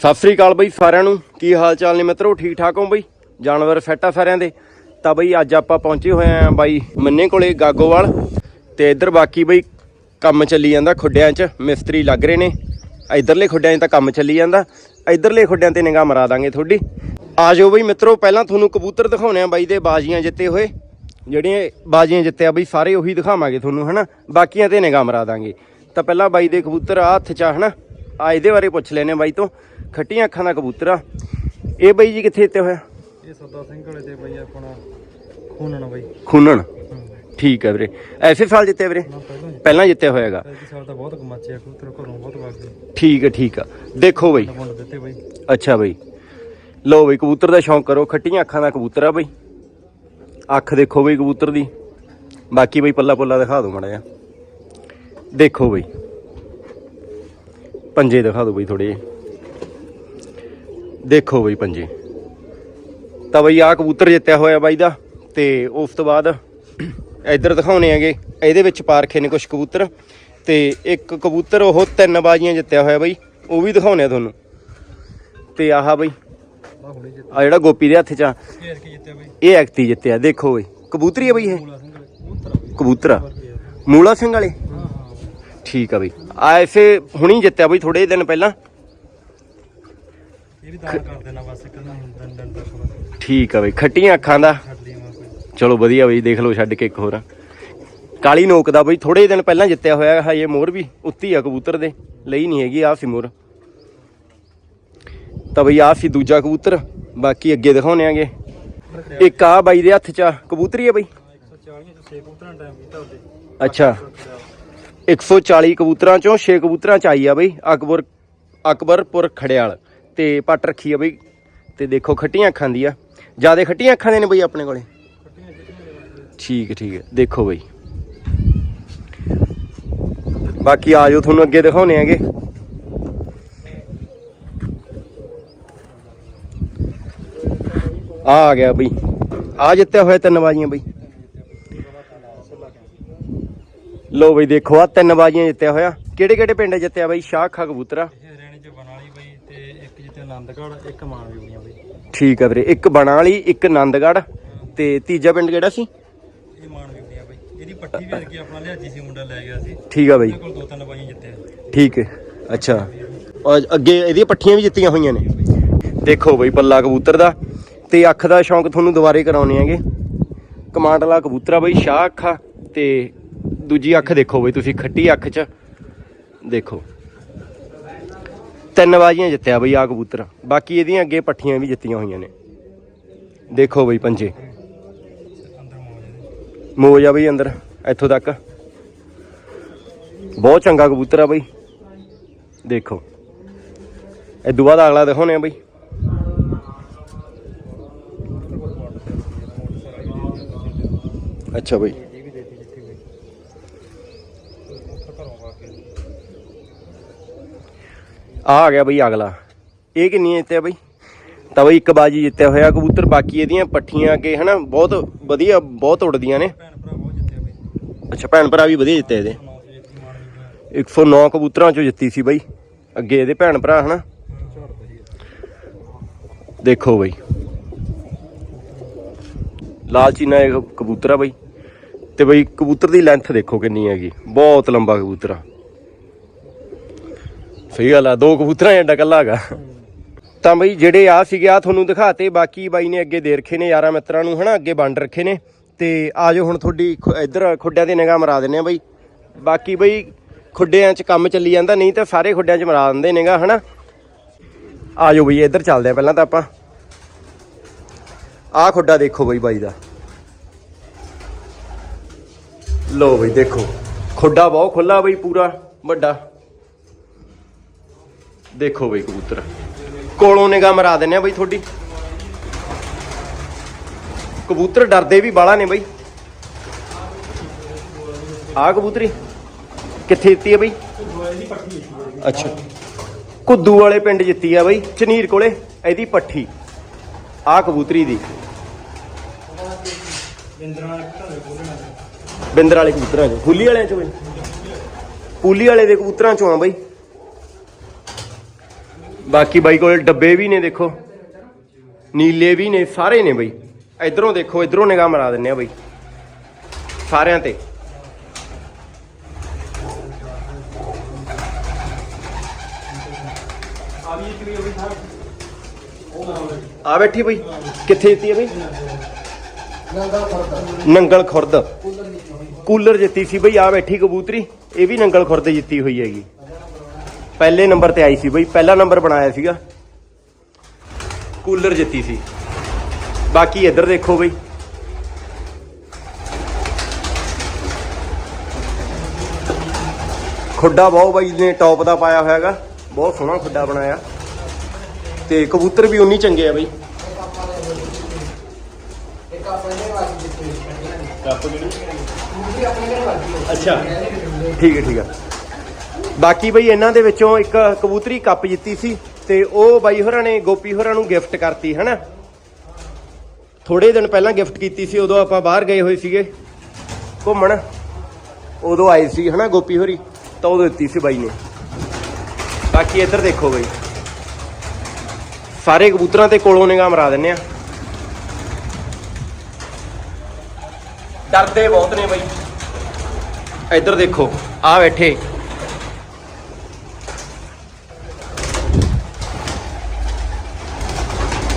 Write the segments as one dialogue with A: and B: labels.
A: ਸਤਿ ਸ੍ਰੀ ਅਕਾਲ ਬਈ ਸਾਰਿਆਂ ਨੂੰ। ਕੀ ਹਾਲ ਚਾਲ ਨੇ ਮਿੱਤਰੋ? ਠੀਕ ਠਾਕ ਹੋ ਬਈ? ਜਾਨਵਰ ਫਿੱਟ ਆ ਸਾਰਿਆਂ ਦੇ। ਤਾਂ ਬਈ ਅੱਜ ਆਪਾਂ ਪਹੁੰਚੇ ਹੋਏ ਆਂ ਬਾਈ ਮੰਨੇ ਕੋਲੇ ਗਾਗੋਵਾਲ। ਤੇ ਇੱਧਰ ਬਾਕੀ ਬਈ ਕੰਮ ਚੱਲੀ ਜਾਂਦਾ ਖੁੱਡਿਆਂ 'ਚ। ਮਿਸਤਰੀ ਲੱਗ ਰਹੇ ਨੇ। ਇਧਰਲੇ ਖੁੱਡਿਆਂ 'ਚ ਤਾਂ ਕੰਮ ਚੱਲੀ ਜਾਂਦਾ। ਇਧਰਲੇ ਖੁੱਡਿਆਂ ਤੇ ਨਿਗਾਹ ਮਰਾ ਦਾਂਗੇ ਤੁਹਾਡੀ। ਆ ਜਾਓ ਬਈ ਮਿੱਤਰੋ, ਪਹਿਲਾਂ ਤੁਹਾਨੂੰ ਕਬੂਤਰ ਦਿਖਾਉਣੇ ਆ ਬਾਈ ਦੇ ਬਾਜ਼ੀਆਂ ਜਿੱਤੇ ਹੋਏ। ਜਿਹੜੀਆਂ ਬਾਜ਼ੀਆਂ ਜਿੱਤੇ ਆ ਬਈ ਸਾਰੇ ਉਹੀ ਦਿਖਾਵਾਂਗੇ ਤੁਹਾਨੂੰ, ਹਨਾ? ਬਾਕੀਆਂ ਤੇ ਨਿਗਾਹ ਮਰਾ ਦਾਂਗੇ। ਤਾਂ ਪਹਿਲਾਂ ਬਾਈ ਦੇ ਕਬੂਤਰ ਆ ਹੱਥ 'ਚ ਆ, ਹਨਾ? ਆ ਇਹਦੇ ਬਾਰੇ ਪੁੱਛ ਲੈਨੇ ਬਾਈ ਤੋਂ। ਖੱਟੀਆਂ ਅੱਖਾਂ ਦਾ ਕਬੂਤਰ ਆ। ਇਹ ਬਾਈ ਜੀ ਕਿੱਥੇ ਜਿੱਤੇ ਹੋਇਆ?
B: ਇਹ ਸੱਦਾ ਸਿੰਘ ਵਾਲੇ ਤੇ ਬਈ ਆਪਣਾ ਖੂਨਣ ਬਈ।
A: ਖੂਨਣ? ਠੀਕ ਹੈ ਵੀਰੇ। ਐਸੇ ਸਾਲ ਜਿੱਤੇ ਵੀਰੇ?
B: ਪਹਿਲਾਂ
A: ਜਿੱਤੇ। ਹੋਏਗਾ
B: ਐਤਕੀ ਸਾਲ ਤਾਂ ਬਹੁਤ ਕਮਾਚਿਆ ਕਬੂਤਰ ਘਰੋਂ ਬਹੁਤ ਵਾਗਦੇ
A: ਠੀਕ ਹੈ ਠੀਕ ਆ। ਦੇਖੋ ਬਈ।
B: ਦਿੱਤੇ
A: ਅੱਛਾ ਬਈ। ਲਓ ਬਈ ਕਬੂਤਰ ਦਾ ਸ਼ੌਂਕ ਕਰੋ। ਖੱਟੀਆਂ ਅੱਖਾਂ ਦਾ ਕਬੂਤਰ ਆ ਬਈ। ਅੱਖ ਦੇਖੋ ਬਈ ਕਬੂਤਰ ਦੀ। ਬਾਕੀ ਬਈ ਪੱਲਾ ਪੁੱਲਾ ਦਿਖਾ ਦਿਓ ਮਾੜਾ ਜਿਹਾ। ਦੇਖੋ ਬਈ। ਪੰਜੇ ਦਿਖਾ ਦਿਓ ਬਈ ਥੋੜੇ ਜਿਹੇ। ਦੇਖੋ ਬਈ ਪੰਜੇ। ਤਾਂ ਬਈ ਆ ਕਬੂਤਰ ਜਿੱਤਿਆ ਹੋਇਆ ਬਾਈ ਦਾ, ਤੇ ਉਸ ਤੋਂ ਬਾਅਦ ਇੱਧਰ ਦਿਖਾਉਣੇ ਹੈਗੇ। ਇਹਦੇ ਵਿੱਚ ਪਾਰਖੇ ਨੇ ਕੁਝ ਕਬੂਤਰ। ਤੇ ਇੱਕ ਕਬੂਤਰ ਉਹ ਤਿੰਨ ਬਾਜੀਆਂ ਜਿੱਤਿਆ ਹੋਇਆ ਬਾਈ, ਉਹ ਵੀ ਦਿਖਾਉਣੇ ਆ ਤੁਹਾਨੂੰ। ਤੇ ਆਹ ਬਾਈ
B: ਆ
A: ਜਿਹੜਾ ਗੋਪੀ ਦੇ ਹੱਥ 'ਚ ਆ,
B: ਇਹ
A: ਐਕਤੀ ਜਿੱਤਿਆ, ਦੇਖੋ ਬਈ। ਕਬੂਤਰੀ ਆ ਬਈ ਇਹ?
B: ਮੂਲਾ ਕਬੂਤਰ।
A: ਆ ਮੂਲਾ ਸਿੰਘ ਵਾਲੇ? ਠੀਕ ਆ ਬਈ। ਆ ਐਸੇ ਹੁਣੀ ਜਿੱਤਿਆ ਬਈ ਥੋੜੇ ਦਿਨ ਪਹਿਲਾਂ।
B: ਇਹ ਵੀ ਦਾਨ ਕਰ ਦੇਣਾ ਬਸ ਇੱਕ ਦਿਨ ਦਿਨ ਦਿਨ ਤੱਕ ਬਸ।
A: ਠੀਕ ਆ ਬਈ ਖੱਟੀਆਂ ਅੱਖਾਂ ਦਾ।
B: ਛੱਡ ਲਈ ਮੈਂ ਕੋਈ
A: ਚਲੋ ਵਧੀਆ ਬਈ ਦੇਖ ਲਓ ਛੱਡ ਕੇ ਇੱਕ ਹੋਰ ਕਾਲੀ ਨੋਕ ਦਾ ਬਈ ਥੋੜੇ ਦਿਨ ਪਹਿਲਾਂ ਜਿੱਤਿਆ ਹੋਇਆ ਹੈ ਇਹ ਮੋਰ ਵੀ ਉੱਤੀ ਆ ਕਬੂਤਰ ਦੇ ਲਈ ਨਹੀਂ ਹੈਗੀ ਆ ਸੀ ਮੋਰ। ਤਾਂ ਬਈ ਆ ਸੀ ਦੂਜਾ ਕਬੂਤਰ ਬਾਕੀ ਅੱਗੇ ਦਿਖਾਉਣੇ ਆਂਗੇ। ਇੱਕ ਆ ਬਾਈ ਦੇ ਹੱਥ 'ਚ ਆ ਕਬੂਤਰੀ ਆ ਬਈ?
B: 140 ਚ 6 ਕਬੂਤਰਾਂ ਟਾਈਮ ਕੀਤਾ ਉਹਦੇ।
A: ਅੱਛਾ। 140 ਕਬੂਤਰਾਂ ਚੋਂ 6 ਕਬੂਤਰਾਂ ਚ ਆਈ ਆ ਬਈ ਅਕਬਰ ਅਕਬਰਪੁਰ ਖੜਿਆਲ। ਤੇ ਪੱਟ ਰੱਖੀ ਆ ਬਈ। ਤੇ ਦੇਖੋ ਖੱਟੀਆਂ ਅੱਖਾਂ ਦੀ ਆ। ਜਿਆਦੇ ਖੱਟੀਆਂ ਅੱਖਾਂ ਦੇ ਨੇ ਬਈ ਆਪਣੇ ਕੋਲੇ। ਠੀਕ ਹੈ ਠੀਕ ਹੈ। ਦੇਖੋ ਬਈ। ਬਾਕੀ ਆ ਜਾਓ, ਤੁਹਾਨੂੰ ਅੱਗੇ ਦਿਖਾਉਣੇ ਹੈਗੇ। ਆ ਆ ਗਿਆ ਬਈ। ਆ ਜਿੱਤਿਆ ਹੋਇਆ ਤਿੰਨ ਬਾਜੀਆਂ ਬਈ। ਲੋ ਬਈ ਦੇਖੋ, ਆ ਤਿੰਨ ਬਾਜੀਆਂ ਜਿੱਤਿਆ ਹੋਇਆ। ਕਿਹੜੇ ਕਿਹੜੇ ਪਿੰਡ ਜਿੱਤਿਆ ਬਈ? ਸ਼ਾਹ ਖਾ ਕਬੂਤਰਾ
B: ਇਹ ਰੇਣੇ ਚ ਬਨਾਲੀ ਬਈ ਤੇ ਇੱਕ ਜਿੱਤੇ ਆਨੰਦਗੜ੍ਹ ਇੱਕ ਮਾਨਵੀ ਬਈਆਂ ਬਈ।
A: ਠੀਕ ਹੈ ਵੀਰੇ ਇੱਕ ਬਣਾ ਵਾਲੀ ਇੱਕ ਆਨੰਦਗੜ੍ਹ ਤੇ ਤੀਜਾ ਪਿੰਡ ਕਿਹੜਾ ਸੀ?
B: ਇਹ ਮਾਨਵੀ ਬਈਆਂ ਬਈ। ਇਹਦੀ ਪੱਟੀ ਵੀ ਅਰਕੀ ਆਪਣਾ ਲਿਆਜੀ ਸੀ ਮੁੰਡਾ ਲੈ ਗਿਆ ਸੀ।
A: ਠੀਕ ਆ ਬਈ।
B: ਇਹਨਾਂ ਕੋਲ ਦੋ ਤਿੰਨ ਬਾਈਆਂ ਜਿੱਤੇ
A: ਠੀਕ ਹੈ ਅੱਛਾ। ਔਰ ਅੱਗੇ ਇਹਦੀਆਂ ਪੱਠੀਆਂ ਵੀ ਜਿੱਤੀਆਂ ਹੋਈਆਂ ਨੇ। ਦੇਖੋ ਬਈ ਪੱਲਾ ਕਬੂਤਰ ਦਾ। ਤੇ ਅੱਖ ਦਾ ਸ਼ੌਂਕ ਤੁਹਾਨੂੰ ਦੁਬਾਰੇ ਕਰਾਉਣੇ ਆਂਗੇ ਕਮਾਂਡ ਵਾਲਾ ਕਬੂਤਰਾ ਬਈ ਸ਼ਾਹ ਅੱਖਾ। ਤੇ ਦੂਜੀ ਅੱਖ ਦੇਖੋ ਬਈ ਤੁਸੀਂ ਖੱਟੀ ਅੱਖ 'ਚ। ਦੇਖੋ। ਤਿੰਨ ਬਾਜੀਆਂ ਜਿੱਤਿਆ ਬਈ ਆ ਕਬੂਤਰ। ਬਾਕੀ ਇਹਦੀਆਂ ਅੱਗੇ ਪੱਠੀਆਂ ਵੀ ਜਿੱਤੀਆਂ ਹੋਈਆਂ ਨੇ। ਦੇਖੋ ਬਈ ਪੰਜੇ।
B: ਮੌਜ
A: ਮੋਜ ਆ ਬਈ ਅੰਦਰ, ਇੱਥੋਂ ਤੱਕ। ਬਹੁਤ ਚੰਗਾ ਕਬੂਤਰ ਆ ਬਈ। ਦੇਖੋ। ਇਹ ਬਾਅਦ ਅਗਲਾ ਦਿਖਾਉਣੇ ਆ ਬਈ। ਅੱਛਾ ਬਈ
B: ਇਹ ਵੀ ਦੇਤੀ ਜਿੱਥੇ ਬਈ ਉੱਥੇ ਘਰੋਂ ਆ ਕੇ
A: ਆ ਆ ਗਿਆ ਬਈ ਅਗਲਾ। ਇਹ ਕਿੰਨੀ ਜਿੱਤਿਆ ਬਈ? ਤਾਂ ਬਈ ਇੱਕ ਬਾਜੀ ਜਿੱਤਿਆ ਹੋਇਆ ਕਬੂਤਰ ਬਾਕੀ ਇਹਦੀਆਂ ਪੱਠੀਆਂ ਅੱਗੇ ਹਨਾ ਬਹੁਤ ਵਧੀਆ ਬਹੁਤ ਉੜਦੀਆਂ ਨੇ। ਅੱਛਾ ਭੈਣ ਭਰਾ ਵੀ ਵਧੀਆ ਜਿੱਤੇ ਇਹਦੇ।
B: ਨੌ ਵਜੇ ਦੀ ਮਾਨਵੀ ਬਈਆਂ
A: 109 ਕਬੂਤਰਾਂ ਚੋਂ ਜਿੱਤੀ ਸੀ ਬਈ ਅੱਗੇ ਇਹਦੇ ਭੈਣ ਭਰਾ ਹਨਾ। ਦੇਖੋ ਬਈ। ਲਾਲ ਚੀਨਾ ਇਹ ਕਬੂਤਰ ਆ ਬਈ। ਤੇ ਬਈ ਕਬੂਤਰ ਦੀ ਲੈਂਥ ਦੇਖੋ ਕਿੰਨੀ ਹੈਗੀ। ਬਹੁਤ ਲੰਬਾ ਕਬੂਤਰ ਆ। ਸਹੀ ਗੱਲ ਆ, ਦੋ ਕਬੂਤਰਾਂ ਐਡਾ ਕੱਲਾ ਹੈਗਾ। ਤਾਂ ਬਈ ਜਿਹੜੇ ਆ ਸੀਗੇ, ਆ ਤੁਹਾਨੂੰ ਦਿਖਾਤੇ, ਬਾਕੀ ਬਾਈ ਨੇ ਅੱਗੇ ਦੇ ਰੱਖੇ ਨੇ ਯਾਰਾਂ ਮਿੱਤਰਾਂ ਨੂੰ, ਹਨਾ, ਅੱਗੇ ਵੰਡ ਰੱਖੇ ਨੇ। ਤੇ ਆਜੋ ਹੁਣ ਤੁਹਾਡੀ ਇੱਧਰ ਖੁੱਡਿਆਂ ਦੀ ਨਿਗਾਹ ਮਰਾ ਦਿੰਨੇ ਆ ਬਈ। ਬਾਕੀ ਬਈ ਖੁੱਡਿਆਂ 'ਚ ਕੰਮ ਚੱਲੀ ਜਾਂਦਾ, ਨਹੀਂ ਤਾਂ ਸਾਰੇ ਖੁੱਡਿਆਂ 'ਚ ਮਰਾ ਦਿੰਦੇ ਨੇਗਾ ਹਨਾ। ਆਜੋ ਬਈ, ਇੱਧਰ ਚੱਲਦੇ ਆ ਪਹਿਲਾਂ ਤਾਂ ਆਪਾਂ। ਆਹ ਖੁੱਡਾ ਦੇਖੋ ਬਈ ਬਾਈ ਦਾ। ਲੋ ਬਈ, ਦੇਖੋ। ਖੁੱਡਾ ਬਹੁਤ ਖੁੱਲਾ ਬਈ, ਪੂਰਾ ਵੱਡਾ। ਦੇਖੋ ਬਈ ਕਬੂਤਰ। ਕੋਲੋਂ ਨਿਗਾਹ ਮਰਾ ਦਿੰਨੇ ਆ ਬਈ ਤੁਹਾਡੀ। ਕਬੂਤਰ ਡਰਦੇ ਵੀ ਬਾਲਾ ਨੇ ਬਈ। ਆਹ ਕਬੂਤਰੀ, ਕਿੱਥੇ ਦਿੱਤੀ ਹੈ ਬਈ? ਅੱਛਾ। ਕੁੱਦੂ ਵਾਲੇ ਪਿੰਡ ਜਿੱਤੀ ਆ ਬਈ, ਚਨੀਰ ਕੋਲੇ, ਇਹਦੀ ਪੱਠੀ। ਆਹ ਕਬੂਤਰੀ ਦੀ। ਬਿੰਦਰ ਵਾਲੇ ਕਬੂਤਰਾਂ ਚੋਂ। ਫੁੱਲੀ ਵਾਲਿਆਂ ਚੋਂ ਬਈ। ਪੂਲੀ ਵਾਲੇ ਦੇ ਕਬੂਤਰਾਂ ਚੋਂ ਆ ਬਈ। ਬਾਕੀ ਬਾਈ ਕੋਲ ਡੱਬੇ ਵੀ ਨੇ, ਦੇਖੋ। ਨੀਲੇ ਵੀ ਨੇ, ਸਾਰੇ ਨੇ ਬਈ। ਇਧਰੋਂ ਦੇਖੋ, ਇਧਰੋਂ ਨਿਗਾਹ ਮਰਾ ਦਿੰਨੇ ਆ ਬਈ। ਸਾਰਿਆਂ ਤੇ। ਆ ਬੈਠੀ ਬਈ। ਕਿੱਥੇ ਜਿੱਤੀ ਹੈ ਬਈ? ਨੰਗਲ ਖੁਰਦ। ਕੂਲਰ ਜਿੱਤੀ ਸੀ ਬਈ, ਆ ਬੈਠੀ ਕਬੂਤਰੀ। ਇਹ ਵੀ ਨੰਗਲ ਖੁਰਦ ਜਿੱਤੀ ਹੋਈ ਹੈਗੀ। ਪਹਿਲੇ ਨੰਬਰ ਤੇ ਆਈ ਸੀ ਬਈ, ਪਹਿਲਾ ਨੰਬਰ ਬਣਾਇਆ ਸੀਗਾ। ਕੂਲਰ ਜਿੱਤੀ ਸੀ। ਬਾਕੀ ਇੱਧਰ ਦੇਖੋ ਬਈ। ਖੁੱਡਾ ਬਹੁਤ ਬਾਈ ਨੇ ਟੌਪ ਦਾ ਪਾਇਆ ਹੋਇਆ ਹੈਗਾ। ਬਹੁਤ ਸੋਹਣਾ ਖੁੱਡਾ ਬਣਾਇਆ। ਤੇ ਕਬੂਤਰ ਵੀ ਉਨੀ ਚੰਗੇ ਆ ਬਾਈ। ਅੱਛਾ। ਠੀਕ ਹੈ ਠੀਕ ਹੈ। ਬਾਕੀ ਬਈ ਇਹਨਾਂ ਦੇ ਵਿੱਚੋਂ ਇੱਕ ਕਬੂਤਰੀ ਕੱਪ ਜਿੱਤੀ ਸੀ ਤੇ ਉਹ ਬਾਈ ਹੋਰਾਂ ਨੇ ਗੋਪੀ ਹੋਰਾਂ ਨੂੰ ਗਿਫਟ ਕਰਤੀ, ਹਨਾ? ਥੋੜੇ ਦਿਨ ਪਹਿਲਾਂ ਗਿਫਟ ਕੀਤੀ ਸੀ, ਉਦੋਂ ਆਪਾਂ ਬਾਹਰ ਗਏ ਹੋਏ ਸੀਗੇ। ਘੁੰਮਣ। ਉਦੋਂ ਆਏ ਸੀ, ਹਨਾ, ਗੋਪੀ ਹੋਰੀ? ਤਾਂ ਉਦੋਂ ਦਿੱਤੀ ਸੀ ਬਾਈ ਨੇ। ਬਾਕੀ ਇੱਧਰ ਦੇਖੋ ਬਈ। ਸਾਰੇ ਕਬੂਤਰਾਂ ਤੇ ਕੋਲੋਂ ਨਿਗਾਹ ਮਰਾ ਦਿੰਨੇ ਆ। ਡਰਦੇ ਬਹੁਤ ਨੇ ਬਈ। ਇੱਧਰ ਦੇਖੋ ਆ ਬੈਠੇ।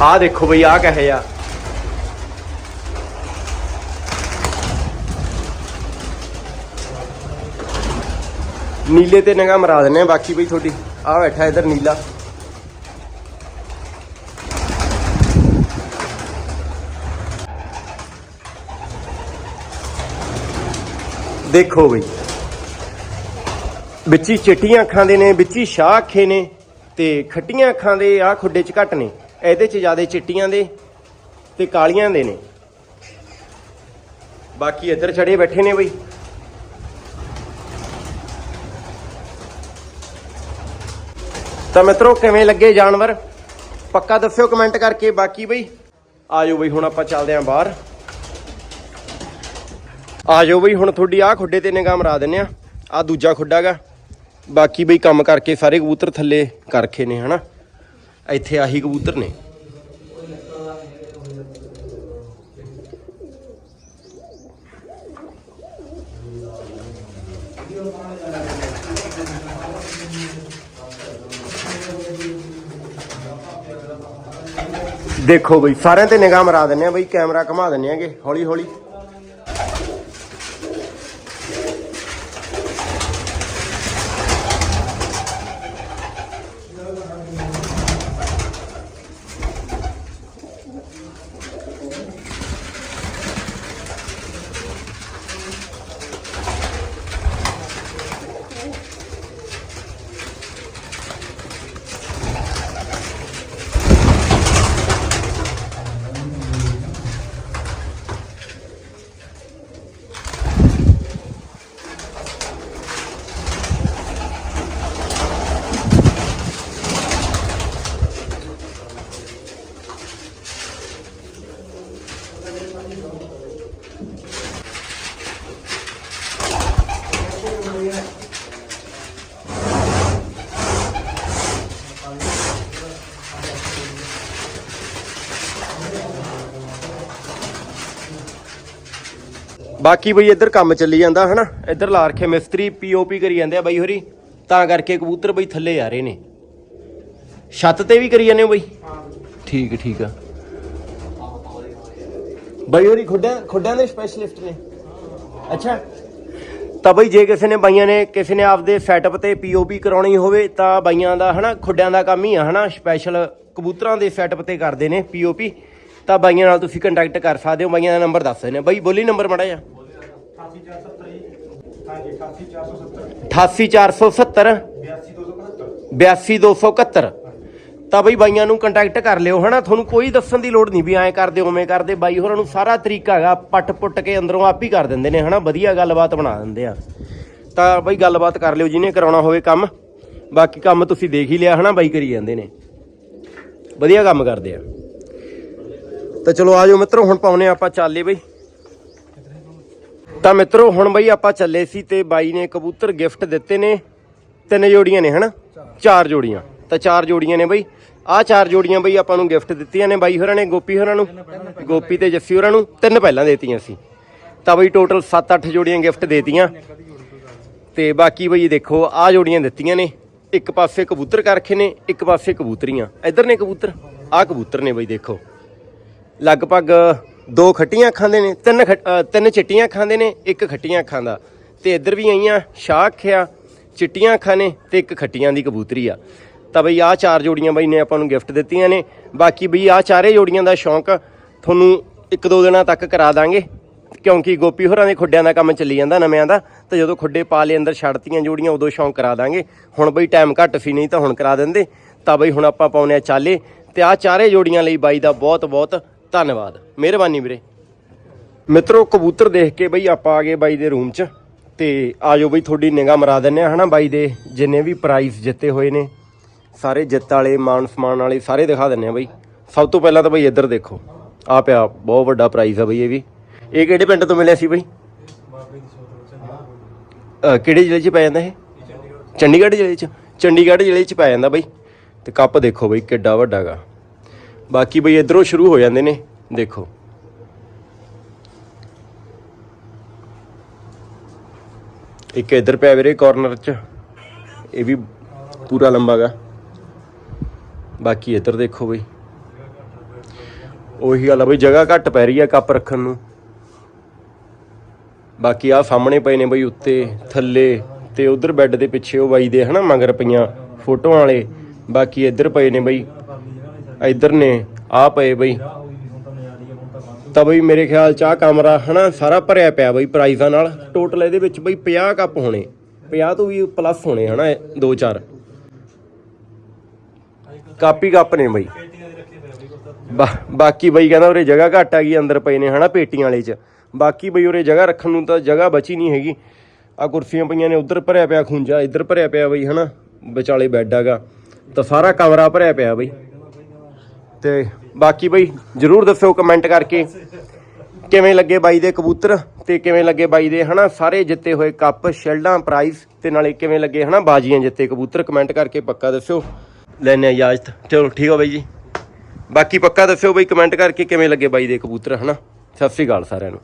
A: ਆਹ ਦੇਖੋ ਬਈ, ਆਹ ਕਹੇ ਆ। ਨੀਲੇ ਤੇ ਨਗਾ ਮਰਾ ਦਿੰਨੇ ਆ, ਬਾਕੀ ਬਈ ਤੁਹਾਡੀ ਆ ਬੈਠਾ ਇੱਧਰ ਨੀਲਾ। ਦੇਖੋ ਬਈ, ਵਿੱਚ ਹੀ ਚਿੱਟੀਆਂ ਅੱਖਾਂ ਦੇ ਨੇ, ਵਿੱਚ ਹੀ ਸ਼ਾਹ ਅੱਖੇ ਨੇ, ਤੇ ਖੱਟੀਆਂ ਅੱਖਾਂ ਦੇ ਆ ਖੁੱਡੇ 'ਚ ਘੱਟ ਨੇ। ਇਹਦੇ 'ਚ ਜ਼ਿਆਦਾ ਚਿੱਟੀਆਂ ਦੇ ਤੇ ਕਾਲੀਆਂ ਦੇ ਨੇ। ਬਾਕੀ ਇੱਧਰ ਛੜੇ ਬੈਠੇ ਨੇ ਬਈ। ਤਾਂ ਮਿੱਤਰੋ, ਕਿਵੇਂ ਲੱਗੇ ਜਾਨਵਰ? ਪੱਕਾ ਦੱਸਿਓ ਕਮੈਂਟ ਕਰਕੇ। ਬਾਕੀ ਬਈ, ਆਜੋ ਬਈ, ਹੁਣ ਆਪਾਂ ਚੱਲਦੇ ਆਂ ਬਾਹਰ। ਆਜੋ ਬਈ, ਹੁਣ ਤੁਹਾਡੀ ਆਹ ਖੁੱਡੇ ਤੇ ਨਿਗਾਹ ਮਰਾ ਦਿੰਨੇ ਆ। ਆ ਦੂਜਾ ਖੁੱਡਾ ਗਾ। ਬਾਕੀ ਬਈ, ਕੰਮ ਕਰਕੇ ਸਾਰੇ ਕਬੂਤਰ ਥੱਲੇ ਕਰਖੇ ਨੇ, ਹਨਾ? ਇੱਥੇ ਆਹੀ ਕਬੂਤਰ ਨੇ। ਦੇਖੋ ਬਈ, ਸਾਰਿਆਂ ਤੇ ਨਿਗਾਹ ਮਰਾ ਦਿੰਨੇ ਆ ਬਈ, ਕੈਮਰਾ ਘੁਮਾ ਦਿੰਨੇ ਆਗੇ ਹੌਲੀ ਹੌਲੀ ਬਾਕੀ ਬਈ ਇੱਧਰ ਕੰਮ ਚੱਲੀ ਜਾਂਦਾ, ਹਨਾ? ਇੱਧਰ ਲਾ ਰੱਖੇ ਮਿਸਤਰੀ ਪੀਓਪੀ ਕਰੀ ਜਾਂਦੇ ਆ ਬਾਈ ਹੋਰੀ। ਤਾਂ ਕਰਕੇ ਕਬੂਤਰ ਬਈ ਥੱਲੇ ਆ ਰਹੇ ਨੇ। ਛੱਤ ਤੇ ਵੀ ਕਰੀ ਜਾਂਦੇ ਹੋ ਬਈ? ਠੀਕ ਠੀਕ ਆ। ਬਾਈ ਹੋਰੀ ਖੁੱਡਿਆਂ ਖੁੱਡਿਆਂ ਦੇ ਸਪੈਸ਼ਲਿਸਟ ਨੇ। ਅੱਛਾ। ਤਾਂ ਬਈ ਜੇ ਕਿਸੇ ਨੇ ਬਾਈਆਂ ਨੇ, ਕਿਸੇ ਨੇ ਆਪਦੇ ਸੈਟਅਪ ਤੇ ਪੀਓਪੀ ਕਰਾਉਣੀ ਹੋਵੇ, ਤਾਂ ਬਾਈਆਂ ਦਾ, ਹਨਾ ਖੁੱਡਿਆਂ ਦਾ ਕੰਮ ਹੀ ਆ, ਹਨਾ? ਸਪੈਸ਼ਲ ਕਬੂਤਰਾਂ ਦੇ ਸੈਟਅਪ ਤੇ ਕਰਦੇ ਨੇ ਪੀਓਪੀ ਤਾਂ ਬਾਈਆਂ ਨਾਲ ਤੁਸੀਂ ਕੰਟੈਕਟ ਕਰ ਸਕਦੇ ਹੋ। ਬਾਈਆਂ ਦਾ ਨੰਬਰ ਦੱਸ ਦਿੰਦੇ ਆ। ਬਾਈ ਬੋਲੀ ਨੰਬਰ ਮੜਾ ਜਾ 88470 82271 ਤਾਂ ਬਈ ਬਾਈਆਂ ਨੂੰ ਕੰਟੈਕਟ ਕਰ ਲਿਓ, ਹਨਾ? ਤੁਹਾਨੂੰ ਕੋਈ ਦੱਸਣ ਦੀ ਲੋੜ ਨਹੀਂ ਵੀ ਐਂ ਕਰਦੇ, ਉਵੇਂ ਕਰਦੇ। ਬਾਈ ਹੋਰਾਂ ਨੂੰ ਸਾਰਾ ਤਰੀਕਾ ਹੈਗਾ, ਪੱਟ ਪੁੱਟ ਕੇ ਅੰਦਰੋਂ ਆਪ ਹੀ ਕਰ ਦਿੰਦੇ ਨੇ, ਹਨਾ? ਵਧੀਆ ਗੱਲਬਾਤ ਬਣਾ ਦਿੰਦੇ ਆ। ਤਾਂ ਬਈ ਗੱਲਬਾਤ ਕਰ ਲਿਓ, ਜਿਹਨੇ ਕਰਾਉਣਾ ਹੋਵੇ ਕੰਮ। ਬਾਕੀ ਕੰਮ ਤੁਸੀਂ ਦੇਖ ਹੀ ਲਿਆ, ਹਨਾ? ਬਾਈ ਕਰੀ ਜਾਂਦੇ ਨੇ। ਵਧੀਆ ਕੰਮ ਕਰਦੇ ਆ। ਤਾਂ ਚਲੋ ਆਜੋ ਮਿੱਤਰੋ, ਹੁਣ ਪਾਉਨੇ ਆਪਾਂ ਚਾਲੇ ਬਈ। ਤਾਂ ਮਿੱਤਰੋ, ਹੁਣ ਬਈ ਆਪਾਂ ਚੱਲੇ ਸੀ ਤੇ ਬਾਈ ਨੇ ਕਬੂਤਰ ਗਿਫਟ ਦਿੱਤੇ ਨੇ। ਤਿੰਨ ਜੋੜੀਆਂ ਨੇ, ਹਨਾ? ਚਾਰ ਜੋੜੀਆਂ। ਤਾਂ ਚਾਰ ਜੋੜੀਆਂ ਨੇ ਬਈ। ਆਹ ਚਾਰ ਜੋੜੀਆਂ ਬਈ ਆਪਾਂ ਨੂੰ ਗਿਫਟ ਦਿੱਤੀਆਂ ਨੇ ਬਾਈ ਹੋਰਾਂ ਨੇ, ਗੋਪੀ ਹੋਰਾਂ ਨੂੰ, ਗੋਪੀ ਤੇ ਜੱਸੀ ਹੋਰਾਂ ਨੂੰ, ਤਿੰਨ ਪਹਿਲਾਂ ਦੇਤੀਆਂ ਸੀ। ਤਾਂ ਬਈ ਟੋਟਲ 7-8 ਜੋੜੀਆਂ ਗਿਫਟ ਦੇਤੀਆਂ। ਤੇ ਬਾਕੀ ਬਈ ਦੇਖੋ, ਆਹ ਜੋੜੀਆਂ ਦਿੱਤੀਆਂ ਨੇ। ਇੱਕ ਪਾਸੇ ਕਬੂਤਰ ਕਰ ਨੇ, ਇੱਕ ਪਾਸੇ ਕਬੂਤਰੀਆਂ। ਇੱਧਰ ਨੇ ਕਬੂਤਰ? ਆਹ ਕਬੂਤਰ ਨੇ ਬਈ ਦੇਖੋ। ਲਗਭਗ ਦੋ ਖੱਟੀਆਂ ਖਾਂਦੇ ਨੇ, ਤਿੰਨ ਖੱਟ- ਤਿੰਨ ਚਿੱਟੀਆਂ ਖਾਂਦੇ ਨੇ, ਇੱਕ ਖੱਟੀਆਂ ਅੱਖਾਂ ਦਾ ਤੇ ਇੱਧਰ ਵੀ ਆਈਆਂ ਸ਼ਾਹ ਖਿਆ, ਚਿੱਟੀਆਂ ਅੱਖਾਂ ਨੇ ਤੇ ਇੱਕ ਖੱਟੀਆਂ ਦੀ ਕਬੂਤਰੀ ਆ। ਤਾਂ ਬਈ ਆਹ ਚਾਰ ਜੋੜੀਆਂ ਬਈ ਨੇ ਆਪਾਂ ਨੂੰ ਗਿਫਟ ਦਿੱਤੀਆਂ ਨੇ। ਬਾਕੀ ਬਈ ਆਹ ਚਾਰੇ ਜੋੜੀਆਂ ਦਾ ਸ਼ੌਂਕ ਤੁਹਾਨੂੰ ਇੱਕ ਦੋ ਦਿਨਾਂ ਤੱਕ ਕਰਾ ਦਾਂਗੇ। ਕਿਉਂਕਿ ਗੋਪੀ ਹੋਰਾਂ ਦੇ ਖੁੱਡਿਆਂ ਦਾ ਕੰਮ ਚੱਲੀ ਜਾਂਦਾ ਨਵਿਆਂ ਦਾ। ਤੇ ਜਦੋਂ ਖੁੱਡੇ ਪਾ ਲਏ ਅੰਦਰ ਛੱਡਤੀਆਂ ਜੋੜੀਆਂ, ਉਦੋਂ ਸ਼ੌਂਕ ਕਰਾ ਦਾਂਗੇ। ਹੁਣ ਬਈ ਟਾਈਮ ਘੱਟ ਸੀ, ਨਹੀਂ ਤਾਂ ਹੁਣ ਕਰਾ ਦਿੰਦੇ। ਤਾਂ ਬਈ ਹੁਣ ਆਪਾਂ ਪਾਉਨੇ ਆ ਚਾਲੇ। ਤੇ ਆਹ ਚਾਰੇ ਜੋੜੀਆਂ ਲਈ ਬਾਈ ਦਾ ਬਹੁਤ ਬਹੁਤ ਧੰਨਵਾਦ। ਮਿਹਰਬਾਨੀ ਵੀਰੇ। ਮਿੱਤਰੋ, ਕਬੂਤਰ ਦੇਖ ਕੇ ਬਈ ਆਪਾਂ ਆ ਗਏ ਬਾਈ ਦੇ ਰੂਮ 'ਚ, ਤੇ ਆਜੋ ਬਈ ਤੁਹਾਡੀ ਨਿਗਾਹ ਮਰਾ ਦਿੰਨੇ ਆ ਹਨਾ ਬਾਈ ਦੇ? ਜਿੰਨੇ ਵੀ ਪ੍ਰਾਈਜ਼ ਜਿੱਤੇ ਹੋਏ ਨੇ, ਸਾਰੇ ਜਿੱਤ ਵਾਲੇ ਮਾਨ ਸਮਾਨ ਵਾਲੇ, ਸਾਰੇ ਦਿਖਾ ਦਿੰਨੇ ਆ ਬਈ। ਸਭ ਤੋਂ ਪਹਿਲਾਂ ਤਾਂ ਬਈ ਇੱਧਰ ਦੇਖੋ ਆ ਪਿਆ, ਬਹੁਤ ਵੱਡਾ ਪ੍ਰਾਈਜ਼ ਆ ਬਈ ਇਹ ਵੀ। ਇਹ ਕਿਹੜੇ ਪਿੰਡ ਤੋਂ ਮਿਲਿਆ ਸੀ ਬਈ? ਕਿਹੜੇ ਜ਼ਿਲ੍ਹੇ 'ਚ ਪੈ ਜਾਂਦਾ ਇਹ? ਚੰਡੀਗੜ੍ਹ ਜ਼ਿਲ੍ਹੇ 'ਚ। ਚੰਡੀਗੜ੍ਹ ਜ਼ਿਲ੍ਹੇ 'ਚ ਪੈ ਜਾਂਦਾ ਬਈ। ਤੇ ਕੱਪ ਦੇਖੋ ਬਈ, ਕਿੱਡਾ ਵੱਡਾ ਗਾ। ਬਾਕੀ ਬਈ ਇਧਰੋਂ ਸ਼ੁਰੂ ਹੋ ਜਾਂਦੇ ਨੇ, ਦੇਖੋ। ਇੱਕ ਇੱਧਰ ਪਿਆ ਵੀਰੇ ਕਾਰਨਰ 'ਚ, ਇਹ ਵੀ ਪੂਰਾ ਲੰਬਾ ਗਾ। ਬਾਕੀ ਇੱਧਰ ਦੇਖੋ ਬਈ। ਉਹੀ ਗੱਲ ਆ ਬਈ, ਜਗ੍ਹਾ ਘੱਟ ਪੈ ਰਹੀ ਆ ਕੱਪ ਰੱਖਣ ਨੂੰ। ਬਾਕੀ ਆ ਸਾਹਮਣੇ ਪਏ ਨੇ ਬਈ ਉੱਤੇ, ਥੱਲੇ ਤੇ ਉਧਰ ਬੈੱਡ ਦੇ ਪਿੱਛੇ ਉਹ ਬਾਈ ਦੇ ਹਨਾ, ਮਗਰ ਪਈਆਂ ਫੋਟੋਆਂ ਵਾਲੇ। ਬਾਕੀ ਇੱਧਰ ਪਏ ਨੇ ਬਈ ਇੱਧਰ ਨੇ, ਆ ਪਏ ਬਈ। ਤਾਂ ਬਈ ਮੇਰੇ ਖਿਆਲ ਚ ਆ ਕਮਰਾ ਹਨਾ, ਸਾਰਾ ਭਰਿਆ ਪਿਆ ਬਈ ਪ੍ਰਾਈਜ਼ਾਂ ਨਾਲ। ਟੋਟਲ ਇਹਦੇ ਵਿੱਚ ਬਈ 50 ਕੱਪ ਹੋਣੇ। 50 ਤੋਂ ਵੀ ਪਲੱਸ ਹੋਣੇ ਹਨਾ, ਇਹ ਦੋ ਚਾਰ। ਕਾਪੀ ਕੱਪ ਨੇ ਬਈ। ਬਾ- ਬਾਕੀ ਬਈ ਕਹਿੰਦਾ ਉਰੇ ਜਗ੍ਹਾ ਘੱਟ ਆ ਗਈ, ਅੰਦਰ ਪਏ ਨੇ ਹਨਾ ਪੇਟੀਆਂ ਵਾਲੇ ਚ। ਬਾਕੀ ਬਈ ਉਰੇ ਜਗ੍ਹਾ ਰੱਖਣ ਨੂੰ ਤਾਂ ਜਗ੍ਹਾ ਬਚੀ ਨਹੀਂ ਹੈਗੀ। ਆ ਕੁਰਸੀਆਂ ਪਈਆਂ ਨੇ, ਉਧਰ ਭਰਿਆ ਪਿਆ ਖੁੰਜਾ ਇੱਧਰ ਭਰਿਆ ਪਿਆ ਬਈ ਹਨਾ, ਵਿਚਾਲੇ ਬੈੱਡ ਹੈਗਾ। ਤਾਂ ਸਾਰਾ ਕਮਰਾ ਭਰਿਆ ਪਿਆ ਬਈ। ਤੇ ਬਾਕੀ ਬਈ ਜਰੂਰ ਦੱਸਿਓ ਕਮੈਂਟ ਕਰਕੇ ਕਿਵੇਂ ਲੱਗੇ ਬਾਈ ਦੇ ਕਬੂਤਰ ਤੇ ਕਿਵੇਂ ਲੱਗੇ ਬਾਈ ਦੇ, ਹਨਾ? ਸਾਰੇ ਜਿੱਤੇ ਹੋਏ ਕੱਪ, ਸ਼ਿਲਡਾਂ ਪ੍ਰਾਈਜ਼ ਤੇ ਨਾਲੇ ਕਿਵੇਂ ਲੱਗੇ, ਹਨਾ? ਬਾਜੀਆਂ ਜਿੱਤੇ ਕਬੂਤਰ ਕਮੈਂਟ ਕਰਕੇ ਪੱਕਾ ਦੱਸਿਓ। ਲੈਣੇ ਇਜਾਜ਼ਤ। ਚਲੋ, ਠੀਕ ਹੋ ਬਾਈ ਜੀ। ਬਾਕੀ ਪੱਕਾ ਦੱਸਿਓ ਬਈ ਕਮੈਂਟ ਕਰਕੇ ਕਿਵੇਂ ਲੱਗੇ ਬਾਈ ਦੇ ਕਬੂਤਰ, ਹਨਾ? ਸਤਿ ਸ੍ਰੀ ਅਕਾਲ ਸਾਰਿਆਂ ਨੂੰ।